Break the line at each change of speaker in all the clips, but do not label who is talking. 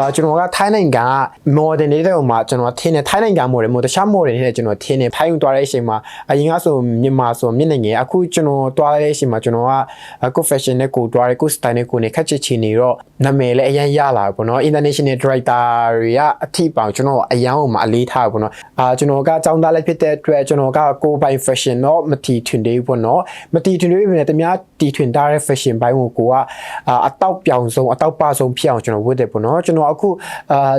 အာကျွန်တော်ကထိုင်းနိုင်ငံက modern နေတဲ့ဟိုမှာကျွန်တော်ထင်းနေထိုင်းနိုင်ငံ modern မို့တခြား modern နေတဲ့ကျွန်တော်ထင်းနေထိုင်းသွားတဲ့အချိန်မှာအရင်ကဆိုမြန်မာဆိုမြင့်နေငယ်အခုကျွန်တော်သွားတဲ့အချိန်မှာကျွန်တော်ကကို fashion နဲ့ကိုသွားရဲကို style နဲ့ကိုနေခက်ချစ်ချင်နေတော့နာမည်လည်းအရင်ရလာပေါ့နော် international director တွေကအထိပေါင်ကျွန်တော်အရန်ဟိုမှာအလေးထားပေါ့နော်အာကျွန်တော်ကចောင်းသားလည်းဖြစ်တဲ့အတွက်ကျွန်တော်ကကိုပိုင် fashion တော့မတီထွင်သေးဘူးပေါ့နော်မတီထွင်သေးဘူးနဲ့တမ ्या တီထွင်ထားတဲ့ fashion ဘိုင်းကိုကိုကအတောက်ပြောင်ဆုံးအတောက်ပဆုံးဖြစ်အောင်ကျွန်တော်ဝတ်တယ်ပေါ့နော်ကျွန်တော်အခုအာ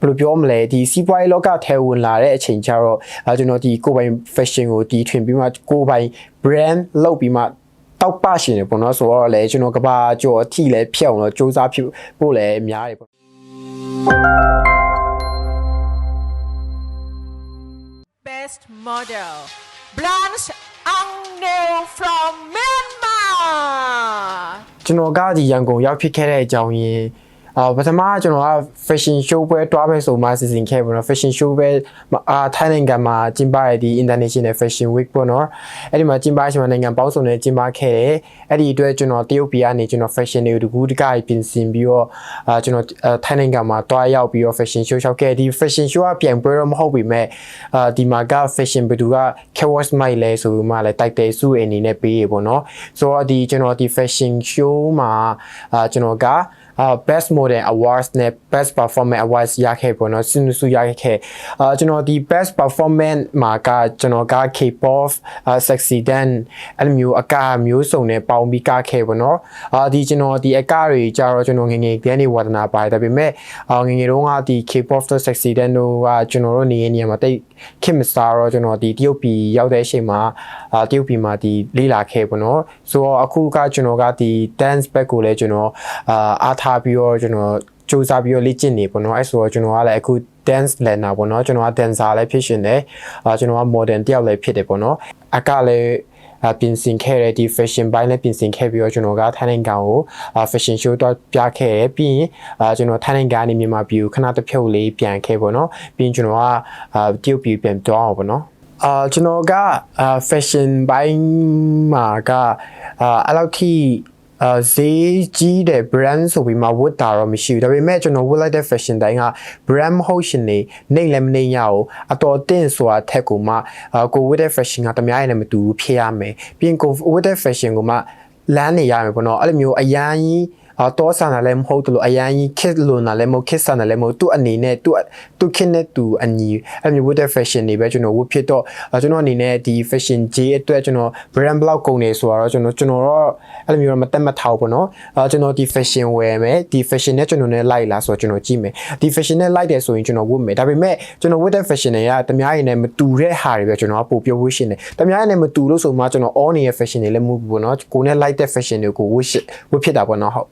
ဘယ်လိုပြောမလဲဒီစီးပွားရေးလောကထဲဝင်လာတဲ့အချိန်ကျတော့အဲကျွန်တော်ဒီကိုယ်ပိုင် fashion ကိုတီထွင်ပြီးမှကိုယ်ပိုင် brand လုပ်ပြီးမှတောက်ပရှင်နေပေါ့နော်ဆိုတော့လေကျွန်တော်ကဘာကြော်အထိလည်းဖြစ်အောင်လို့စူးစမ်းဖြစ်ဖို့လည်းများတယ်ပေါ့
Best model Blanche Angnew from Myanmar
ကျွန်တော်ကဒီရန်ကုန်ရောက်ဖြစ်ခဲ့တဲ့အကြောင်းရင်း အာပထမကကျွန်တော်က fashion show ပွဲတွားပဲဆိုမှစီစဉ်ခဲ့ပေါ့နော် fashion show ပဲအာထိုင်းနိုင်ငံမှာကျင်းပရတဲ့ဒီ international fashion week ပေါ့နော်အဲ့ဒီမှာကျင်းပရှင်နိုင်ငံပေါင်းစုံနဲ့ကျင်းပခဲ့တယ်အဲ့ဒီအတွက်ကျွန်တော်တရုတ်ပြည်ကနေကျွန်တော် fashion တွေကိုတကူတကပြင်ဆင်ပြီးတော့အာကျွန်တော်ထိုင်းနိုင်ငံမှာတွားရောက်ပြီးတော့ fashion show ရှောက်ခဲ့ဒီ fashion show ကပြန်ပွဲတော့မဟုတ်ပြီမဲ့အာဒီမှာက fashion ဘယ်သူက Chaos Mic လဲဆိုပြီးမှလည်း title စုအနေနဲ့ပေးရပေါ့နော်ဆိုတော့ဒီကျွန်တော်ဒီ fashion show မှာအာကျွန်တော်က အာ best model awards နဲ့ best performance awards ရခဲ့ပေါ့နော်စင်စုရခဲ့အာကျွန်တော်ဒီ best performance မှာကကျွန်တော်က K-pop အာ sexy dance အဲ့လိုမျိုးအကမျိုးစုံနဲ့ပေါင်းပြီးကခဲ့ပေါ့နော်အာဒီကျွန်တော်ဒီအကတွေကြတော့ကျွန်တော်ငငယ်ကနေဝါဒနာပါတယ်ဒါပေမဲ့အာငငယ်တုန်းကဒီ K-pop တို့ sexy dance တို့ကကျွန်တော်တို့နေရနေရာမှာတိတ်ခင်မစတာတော့ကျွန်တော်ဒီတရုတ်ပြည်ရောက်တဲ့အချိန်မှာအာတရုတ်ပြည်မှာဒီလေးလာခဲ့ပေါ့နော်ဆိုတော့အခုကကျွန်တော်ကဒီ dance back ကိုလည်းကျွန်တော်အာအားထားပြီးတော့ကျွန်တော်စူးစမ်းပြီးတော့လေ့ကျင့်နေပေါ့နော်အဲ့ဆိုတော့ကျွန်တော်ကလည်းအခု dance learner ပေါ့နော်ကျွန်တော်က dancer လည်းဖြစ်ရှင်တယ်အာကျွန်တော်က modern တယောက်လည်းဖြစ်တယ်ပေါ့နော်အကလည်းအပြင်ဆင်ခဲ့တဲ့ဒီ fashion ဘိုင်းလည်းပြင်ဆင်ခဲ့ပြီးတော့ကျွန်တော်ကထိုင်းနိုင်ငံကို fashion show တော့ပြခဲ့ရပြီးရင်အာကျွန်တော်ထိုင်းနိုင်ငံကနေမြန်မာပြည်ကိုခဏတစ်ဖြုတ်လေးပြန်ခဲ့ပေါ့နော်ပြီးရင်ကျွန်တော်ကအာတရုတ်ပြည်ပြန်သွားအောင်ပေါ့နော်အာကျွန်တော်ကအာ fashion ဘိုင်းမှာကအာအဲ့လောက်ထိ အာဈေးကြီးတဲ့ brand ဆိုပြီးမှဝတ်တာတော့မရှိဘူးဒါပေမဲ့ကျွန်တော်ဝတ်လိုက်တဲ့ fashion တိုင်းက brand မဟုတ်ရှင်နေနေလည်းမနေရအောင်အတော်တင့်ဆိုတာထက်ကိုမှအာကိုဝတ်တဲ့ fashion ကတများရင်လည်းမတူဘူးဖြစ်ရမယ်ပြီးရင်ကိုဝတ်တဲ့ fashion ကိုမှလမ်းနေရမယ်ပေါ့နော်အဲ့လိုမျိုးအရန်ကြီး အတော့ဆန်တယ်လည်းမဟုတ်တယ်လို့အရန်ကြီးခစ်လို့နာလည်းမဟုတ်ခစ်ဆန်တယ်လည်းမဟုတ်သူ့အနေနဲ့သူ့သူ့ခစ်နဲ့သူအညီအဲ့လိုမျိုးဝတ်တဲ့ fashion တွေပဲကျွန်တော်ဝတ်ဖြစ်တော့ကျွန်တော်အနေနဲ့ဒီ fashion J အတွက်ကျွန်တော် brand block ကုန်နေဆိုတော့ကျွန်တော်ကျွန်တော်တော့အဲ့လိုမျိုးမတက်မထောက်ပေါ့နော်အဲကျွန်တော်ဒီ fashion ဝယ်မယ်ဒီ fashion နဲ့ကျွန်တော်နဲ့လိုက်လာဆိုတော့ကျွန်တော်ကြည့်မယ်ဒီ fashion နဲ့လိုက်တယ်ဆိုရင်ကျွန်တော်ဝတ်မယ်ဒါပေမဲ့ကျွန်တော်ဝတ်တဲ့ fashion တွေကတများရင်လည်းမတူတဲ့ဟာတွေပဲကျွန်တော်ကပို့ပြောဝတ်ရှင်တယ်တများရင်လည်းမတူလို့ဆိုမှကျွန်တော် all နေတဲ့ fashion တွေလည်းမဟုတ်ဘူးပေါ့နော်ကိုနဲ့ like တဲ့ fashion တွေကိုဝတ်ဝတ်ဖြစ်တာပေါ့နော်ဟုတ်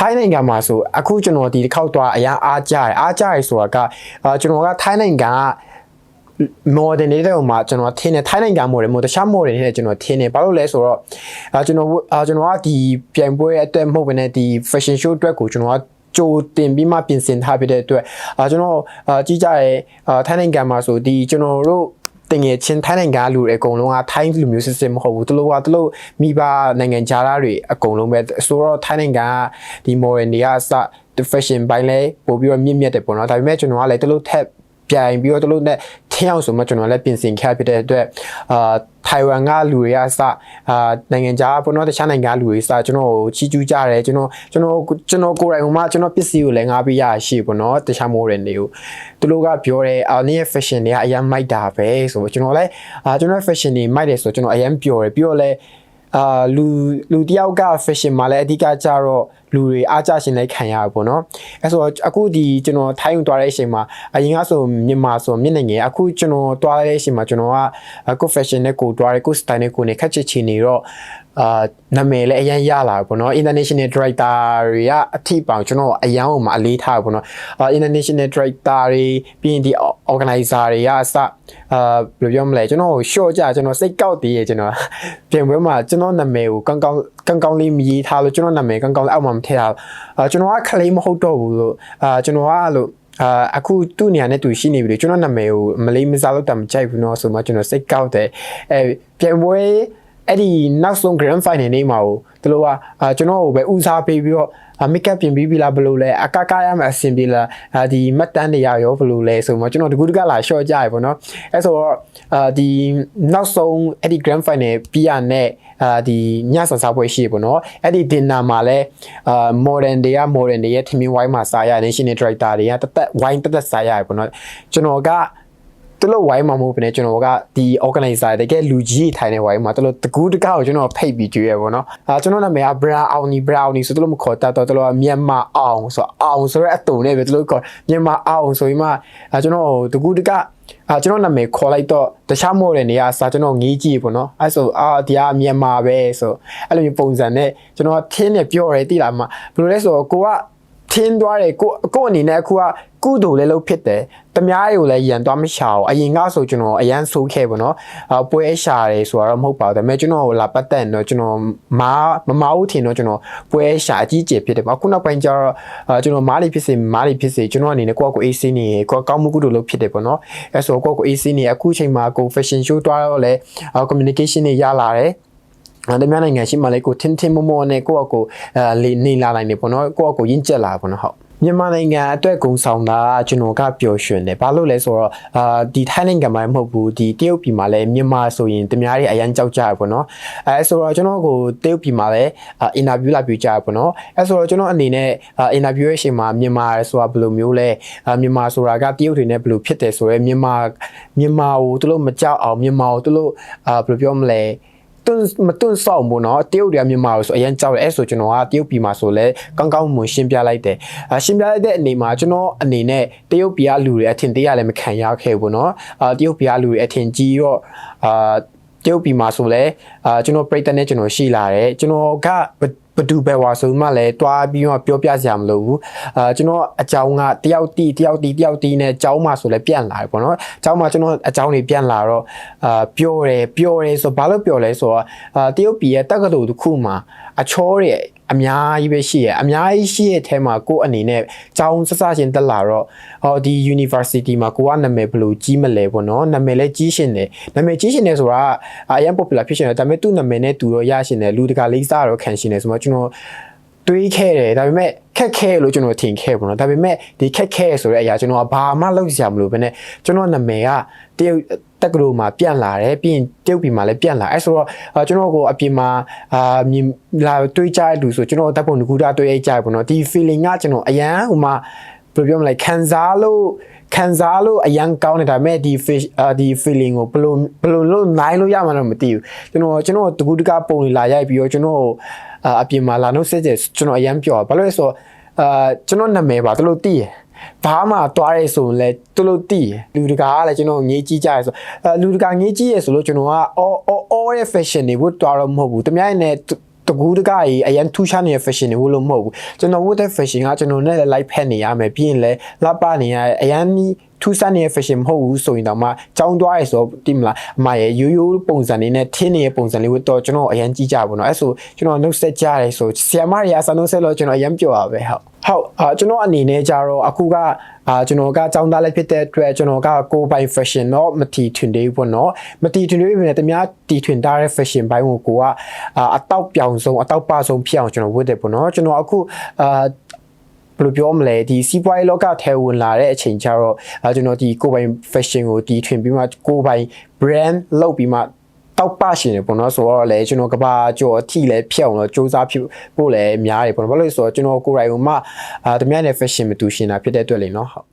ထိုင်းနိုင်ငံမှာဆိုအခုကျွန်တော်ဒီတစ်ခေါက်တော့အရာအားကြရအားကြရဆိုတာကအာကျွန်တော်ကထိုင်းနိုင်ငံက modern နေတဲ့ဟိုမှာကျွန်တော်ထင်းနေထိုင်းနိုင်ငံ modern မို့တခြား modern နေတဲ့ကျွန်တော်ထင်းနေဘာလို့လဲဆိုတော့အာကျွန်တော်အာကျွန်တော်ကဒီပြိုင်ပွဲအတွက်မဟုတ်ဘဲနဲ့ဒီ fashion show အတွက်ကိုကျွန်တော်ကကြိုတင်ပြီးမှပြင်ဆင်ထားပြတဲ့အတွက်အာကျွန်တော်အာကြီးကြရဲအာထိုင်းနိုင်ငံမှာဆိုဒီကျွန်တော်တို့ တင်ငယ်ချင်းထိုင်းနိုင်ငံလူတွေအကုန်လုံးကထိုင်းလူမျိုးစစ်စစ်မဟုတ်ဘူးသူတို့ကသူတို့မိဘနိုင်ငံခြားသားတွေအကုန်လုံးပဲဆိုတော့ထိုင်းနိုင်ငံကဒီ modern တွေကအစ the fashion ဘိုင်းလဲပို့ပြီးတော့မြင့်မြတ်တယ်ပေါ့နော်ဒါပေမဲ့ကျွန်တော်ကလည်းသူတို့ထက် ပြိုင်ပြီးတော့သူတို့နဲ့ထင်းအောင်ဆိုမှကျွန်တော်လည်းပြင်ဆင်ခဲ့ဖြစ်တဲ့အတွက်အာထိုင်ဝမ်ကလူတွေကစအာနိုင်ငံခြားပေါ်တော့တခြားနိုင်ငံလူတွေစကျွန်တော်ကိုချီးကျူးကြတယ်ကျွန်တော်ကျွန်တော်ကျွန်တော်ကိုယ်တိုင်ဟိုမှာကျွန်တော်ပစ္စည်းကိုလည်းငါပေးရရှိပေါ့နော်တခြားမိုးတယ်တွေကိုသူတို့ကပြောတယ်အာနည်းရဲ့ fashion တွေကအရင်မိုက်တာပဲဆိုတော့ကျွန်တော်လည်းအာကျွန်တော် fashion တွေမိုက်တယ်ဆိုတော့ကျွန်တော်အရင်ပြောတယ်ပြီးတော့လည်း အာလူလူတယောက်က fashion မှာလည်းအဓိကကြတော့လူတွေအားကြရှင်လိုက်ခံရပါပေါ့နော်အဲဆိုတော့အခုဒီကျွန်တော်ထိုင်းဝင်သွားတဲ့အချိန်မှာအရင်ကဆိုမြန်မာဆိုမျက်နှာငယ်အခုကျွန်တော်သွားတဲ့အချိန်မှာကျွန်တော်ကကို fashion နဲ့ကိုသွားရဲကို style နဲ့ကိုနေခက်ချစ်ချင်နေတော့ အာနာမည်လည်းအရင်ရလာပေါ့နော် international director တွေကအထိပေါင်ကျွန်တော်အရင်ဟိုမှာအလေးထားပေါ့နော်အာ international director တွေပြီးရင်ဒီ organizer တွေကအစအာဘယ်လိုပြောမလဲကျွန်တော် short ကြကျွန်တော်စိတ်ကောက်တည်ရကျွန်တော်ပြင်ပွဲမှာကျွန်တော်နာမည်ကိုကောင်းကောင်းကောင်းကောင်းလေးမရေးထားလို့ကျွန်တော်နာမည်ကောင်းကောင်းလေးအောက်မှာမထည့်ထားအာကျွန်တော်ကခလေးမဟုတ်တော့ဘူးလို့အာကျွန်တော်ကလို့အာအခုသူ့နေရာနဲ့သူရှိနေပြီလေကျွန်တော်နာမည်ကိုမလေးမစားလို့တမကြိုက်ဘူးเนาะဆိုမှကျွန်တော်စိတ်ကောက်တယ်အဲပြန်ပွဲ အဲ့ဒီနောက်ဆုံး grand final နေ့မှာကိုသူတို့ကအာကျွန်တော်ကိုပဲဦးစားပေးပြီးတော့မိတ်ကပ်ပြင်ပြီးပြီလားဘယ်လိုလဲအကကရမယ်အဆင်ပြေလားအာဒီမှတ်တမ်းတွေရရောဘယ်လိုလဲဆိုတော့ကျွန်တော်တကူတကလာ short ကြရပေါ့နော်အဲ့ဆိုတော့အာဒီနောက်ဆုံးအဲ့ဒီ grand final ပြီးရတဲ့အာဒီညဆဆပွဲရှိပေါ့နော်အဲ့ဒီ dinner မှာလဲအာ modern တွေက modern တွေရဲ့ထမင်းဝိုင်းမှာစားရ national director တွေကတသက်ဝိုင်းတသက်စားရပေါ့နော်ကျွန်တော်က သူတို့ဝိုင်းမှာမဟုတ်ဘဲနဲ့ကျွန်တော်ကဒီ organizer တကယ်လူကြီးထိုင်နေဝိုင်းမှာသူတို့တကူးတကောက်ကိုကျွန်တော်ဖိတ်ပြီးကြွေးရပေါ့နော်အာကျွန်တော်နာမည်က Brown Auni Brownie ဆိုသူတို့မခေါ်တတ်တော့သူတို့ကမြန်မာအောင်ဆိုအောင်ဆိုတဲ့အတုံနဲ့ပဲသူတို့ခေါ်မြန်မာအောင်ဆိုပြီးမှအာကျွန်တော်တကူးတကအာကျွန်တော်နာမည်ခေါ်လိုက်တော့တခြားမော်တဲ့နေရာစာကျွန်တော်ငေးကြည့်ပေါ့နော်အဲဆိုအာဒီကမြန်မာပဲဆိုအဲ့လိုမျိုးပုံစံနဲ့ကျွန်တော်ထင်းနဲ့ပြောရဲတိလာမှာဘယ်လိုလဲဆိုတော့ကိုကထင်းသွားတယ်ကိုကိုအနေနဲ့အခုက ကုသိုလ်လည်းလုပ်ဖြစ်တယ်တမားတွေကိုလည်းရန်သွားမရှာအောင်အရင်ကဆိုကျွန်တော်အရန်ဆိုးခဲ့ပေါ့နော်အပွဲရှာတယ်ဆိုတော့မဟုတ်ပါဘူးဒါပေမဲ့ကျွန်တော်လာပတ်သက်တော့ကျွန်တော်မားမမားဦးထင်တော့ကျွန်တော်ပွဲရှာအကြီးကျယ်ဖြစ်တယ်ပေါ့ခုနောက်ပိုင်းကျတော့ကျွန်တော်မားလေးဖြစ်စေမားလေးဖြစ်စေကျွန်တော်အနေနဲ့ကိုယ့်ကိုအေးစင်းနေကိုယ်ကောင်းမှုကုသိုလ်လုပ်ဖြစ်တယ်ပေါ့နော်အဲဆိုကိုယ့်ကိုအေးစင်းနေအခုချိန်မှာကို fashion show တွားတော့လဲ communication တွေရလာတယ်အဲ့ဒါများနိုင်ငံရှိမှလည်းကိုထင်းထင်းမမောနဲ့ကိုယ့်အကိုအဲလေနေလာနိုင်နေပေါ့နော်ကိုယ့်အကိုရင့်ကျက်လာပေါ့နော်ဟုတ် မြန်မာနိုင်ငံအတွက်ဂုံဆောင်တာကျွန်တော်ကပျော်ရွှင်တယ်ဘာလို့လဲဆိုတော့အာဒီထိုင်းနိုင်ငံမှာမဟုတ်ဘူးဒီတရုတ်ပြည်မှာလည်းမြန်မာဆိုရင်တများတွေအရန်ကြောက်ကြရပေါ့နော်အဲဆိုတော့ကျွန်တော်ကိုတရုတ်ပြည်မှာလည်းအင်တာဗျူးလာပြကြရပေါ့နော်အဲဆိုတော့ကျွန်တော်အနေနဲ့အင်တာဗျူးရဲ့အချိန်မှာမြန်မာဆိုတာဘယ်လိုမျိုးလဲမြန်မာဆိုတာကတရုတ်တွေနဲ့ဘယ်လိုဖြစ်တယ်ဆိုတော့မြန်မာမြန်မာကိုသူတို့မကြောက်အောင်မြန်မာကိုသူတို့အာဘယ်လိုပြောမလဲ တွန်းမတွန်းဆောင်ဘူးเนาะတရုတ်တွေကမြန်မာလို့ဆိုအရင်ကြောက်တယ်အဲ့ဆိုကျွန်တော်ကတရုတ်ပြည်မှာဆိုလဲကောင်းကောင်းမွန်ရှင်းပြလိုက်တယ်အရှင်းပြလိုက်တဲ့အနေမှာကျွန်တော်အနေနဲ့တရုတ်ပြည်ကလူတွေအထင်သေးရလည်းမခံရခဲ့ဘူးเนาะအာတရုတ်ပြည်ကလူတွေအထင်ကြီးတော့အာတရုတ်ပြည်မှာဆိုလဲအာကျွန်တော်ပြိတ္တနဲ့ကျွန်တော်ရှိလာတယ်ကျွန်တော်က ဘဒူပဲဝါဆိုမှလည်းတွားပြီးတော့ပြောပြစရာမလိုဘူးအာကျွန်တော်အကြောင်းကတယောက်တီတယောက်တီတယောက်တီနဲ့အကြောင်းမှဆိုလည်းပြန်လာတယ်ပေါ့နော်အကြောင်းမှကျွန်တော်အကြောင်းတွေပြန်လာတော့အာပြောတယ်ပြောတယ်ဆိုဘာလို့ပြောလဲဆိုတော့အာတရုတ်ပြည်ရဲ့တက္ကသိုလ်တစ်ခုမှာ အချောတွေအများကြီးပဲရှိရအများကြီးရှိရဲ့အဲမှာကိုယ်အနေနဲ့ကျောင်းစစချင်းတက်လာတော့ဟောဒီ university မှာကိုကနာမည်ဘယ်လိုကြီးမလဲပေါ့နော်နာမည်လည်းကြီးရှင်တယ်နာမည်ကြီးရှင်တယ်ဆိုတာအရင် popular ဖြစ်ရှင်တယ်ဒါပေမဲ့သူ့နာမည်နဲ့တူတော့ရရှင်တယ်လူတကာလေးစားတော့ခံရှင်တယ်ဆိုတော့ကျွန်တော်တွေးခဲ့တယ်ဒါပေမဲ့ခက်ခဲလို့ကျွန်တော်ထင်ခဲ့ပေါ့နော်ဒါပေမဲ့ဒီခက်ခဲဆိုတဲ့အရာကျွန်တော်ကဘာမှလုပ်စရာမလိုဘဲနဲ့ကျွန်တော်နာမည်က တရုတ်တက်ကလို့မှာပြန့်လာတယ်ပြီးရင်တရုတ်ပြည်မှာလည်းပြန့်လာအဲဆိုတော့ကျွန်တော်ကိုအပြင်မှာအာမြင်လာတွေးကြတဲ့လူဆိုကျွန်တော်တပ်ပုံကူတာတွေးအိတ်ကြပေါ့နော်ဒီ feeling ကကျွန်တော်အရန်ဟိုမှာဘယ်လိုပြောမလဲခံစားလို့ခံစားလို့အရန်ကောင်းတယ်ဒါပေမဲ့ဒီ fish အာဒီ feeling ကိုဘယ်လိုဘယ်လိုလို့နိုင်လို့ရမှာတော့မသိဘူးကျွန်တော်ကျွန်တော်တကူတကပုံလေးလာရိုက်ပြီးတော့ကျွန်တော်အပြင်မှာလာနှုတ်ဆက်ကြကျွန်တော်အရန်ပြောဘာလို့လဲဆိုတော့အာကျွန်တော်နာမည်ပါသူတို့သိရ ဘာမှတွားရဲဆိုရင်လည်းသူတို့သိရလူတကာကလည်းကျွန်တော်ငေးကြီးကြရဲဆိုအဲလူတကာငေးကြီးရဲဆိုလို့ကျွန်တော်က all all all ရဲ့ fashion တွေဝတ်တွားတော့မဟုတ်ဘူးတမရိုင်းနဲ့တကူတကကြီးအရင်ထူးခြားနေတဲ့ fashion တွေဝတ်လို့မဟုတ်ဘူးကျွန်တော်ဝတ်တဲ့ fashion ကကျွန်တော်နဲ့လည်း live ဖက်နေရမယ်ပြီးရင်လည်းလှပနေရအရင် ထူးဆန်းနေတဲ့ fashion မဟုတ်ဘူးဆိုရင်တော့မှကြောင်းသွားရဲဆိုတိမလားအမရဲ့ရိုးရိုးပုံစံလေးနဲ့ထင်းနေတဲ့ပုံစံလေးဝတ်တော့ကျွန်တော်အရင်ကြည့်ကြပါတော့အဲဆိုကျွန်တော်နှုတ်ဆက်ကြရဲဆိုဆီယမတွေအစားနှုတ်ဆက်လို့ကျွန်တော်အရင်ပြောပါပဲဟုတ်ဟုတ်အာကျွန်တော်အနေနဲ့ကြတော့အခုကအာကျွန်တော်ကចောင်းသားလည်းဖြစ်တဲ့အတွက်ကျွန်တော်ကကိုပိုင် fashion တော့မတီထွင်သေးဘူးပေါ့နော်မတီထွင်သေးဘူးနဲ့တများတီထွင်ထားတဲ့ fashion ဘိုင်းကိုကိုကအတောက်ပြောင်ဆုံးအတောက်ပဆုံးဖြစ်အောင်ကျွန်တော်ဝတ်တယ်ပေါ့နော်ကျွန်တော်အခုအာ ဘယ်လိုပြောမလဲဒီစီးပွားရေးလောကထဲဝင်လာတဲ့အချိန်ကျတော့အဲကျွန်တော်ဒီကိုပိုင် fashion ကိုတီထွင်ပြီးမှကိုပိုင် brand လုပ်ပြီးမှတောက်ပရှင်နေပေါ့နော်ဆိုတော့လေကျွန်တော်ကဘာကြော်အထိလည်းဖြတ်အောင်လို့စူးစမ်းဖြစ်ဖို့လည်းများတယ်ပေါ့နော်ဘာလို့လဲဆိုတော့ကျွန်တော်ကိုယ်တိုင်ကမှအာတမန်နဲ့ fashion မတူရှင်တာဖြစ်တဲ့အတွက်လေနော်ဟုတ်